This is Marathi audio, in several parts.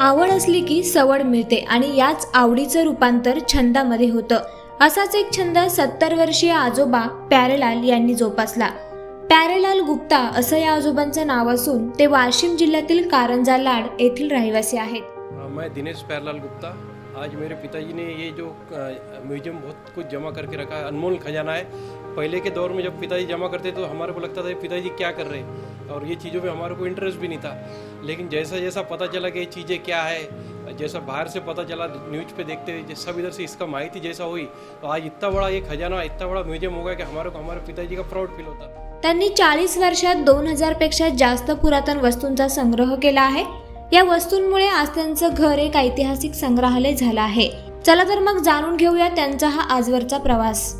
आवड असली की सवड मिळते आणि याच आवडीचं रूपांतर छंदामध्ये होतं. असाच एक छंद सत्तर वर्षीय आजोबा प्यारेलाल यांनी जोपासला. प्यारेलाल गुप्ता असं या आजोबांचं नाव असून ते वाशिम जिल्ह्यातील कारंजा लाड येथील रहिवासी आहेत. दिनेश प्यारलाल गुप्ता. आज मेरे पिताजी ने ये जो म्यूजियम बहुत कुछ जमा करके रखा है अनमोल खजाना है। पहले के दौर में जब पिताजी जमा करते तो हमारे को लगता था पिताजी क्या कर रहे हैं। और ये चीज़ों में हमारे को इंटरेस्ट भी नहीं था। लेकिन जैसा जैसा पता चला कि ये चीज़ें क्या है जैसा बाहर से पता चला न्यूज पे देखते हुए सब इधर से इसका माहिती जैसा हुई तो आज इतना बड़ा ये खजाना इतना बड़ा म्यूजियम हो गया कि हमारे को हमारे पिताजी का प्राउड फील होता। त्यांनी चाळीस वर्षात दोन हजारपेक्षा जास्त पुरातन वस्तूंचा संग्रह केला आहे. या वस्तूंमुळे आज त्यांचं घर एक ऐतिहासिक संग्रहालय झालं आहे. चला तर मग जाणून घेऊया त्यांचा हा आजवरचा प्रवास.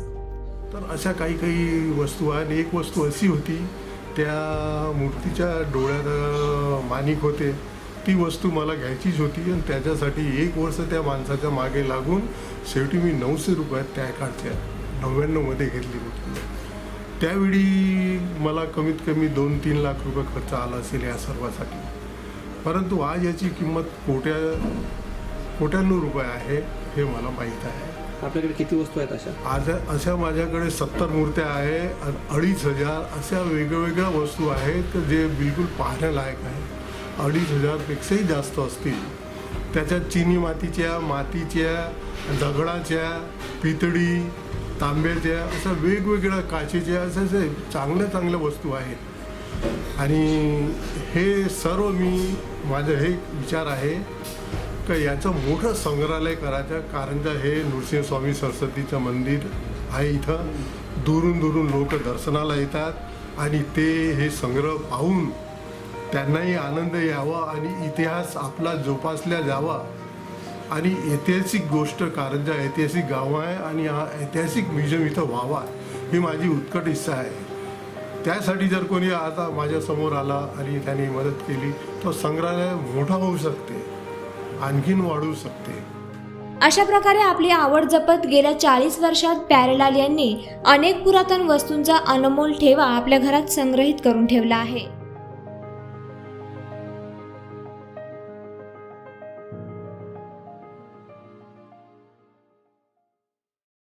तर अशा काही काही वस्तू आहेत. एक वस्तू अशी होती त्या मूर्तीच्या डोळ्यात मानिक माणिक होते. ती वस्तू मला घ्यायचीच होती आणि त्याच्यासाठी एक वर्ष त्या माणसाच्या मागे लागून शेवटी मी नऊशे रुपयात त्या काळच्या नव्याण्णवमध्ये घेतली होती. त्यावेळी मला कमीत कमी दोन तीन लाख रुपये खर्च आला असेल या सर्वासाठी. परंतु आज याची किंमत कोट्या कोट्याण्णव रुपये आहे हे मला माहीत आहे. आपल्याकडे किती वस्तू आहेत अशा? आज अशा माझ्याकडे सत्तर मूर्त्या आहे अडीच हजार अशा वेगवेगळ्या वस्तू आहेत जे बिलकुल पाहण्यालायक आहे. अडीच हजारपेक्षाही जास्त असतील. त्याच्यात चिनी मातीच्या मातीच्या दगडाच्या पितळी तांब्याच्या अशा वेगवेगळ्या काचेच्या अशा अशा चांगल्या चांगल्या वस्तू आहेत. आणि हे सर्व मी माझं हे विचार आहे का याचं मोठं संग्रहालय करायचं कारंजा हे नृसिंहस्वामी सरस्वतीचं मंदिर आहे इथं. दुरून दुरून लोक दर्शनाला येतात आणि ते हे संग्रह पाहून त्यांनाही आनंद यावा आणि इतिहास आपला जोपासला जावा. आणि ऐतिहासिक गोष्ट कारंजा ऐतिहासिक गाव आहे आणि हा ऐतिहासिक म्युझियम इथं व्हावा ही माझी उत्कट इच्छा आहे. त्यासाठी जर कोणी आता माझ्यासमोर आला आणि त्याने मदत केली तर संग्रहालय मोठा होऊ शकते आणखीन वाढू शकते. अशा प्रकारे आपली आवड जपत गेल्या चाळीस वर्षात प्यारेलाल यांनी अनेक पुरातन वस्तूंचा अनमोल ठेवा आपल्या घरात संग्रहित करून ठेवला आहे.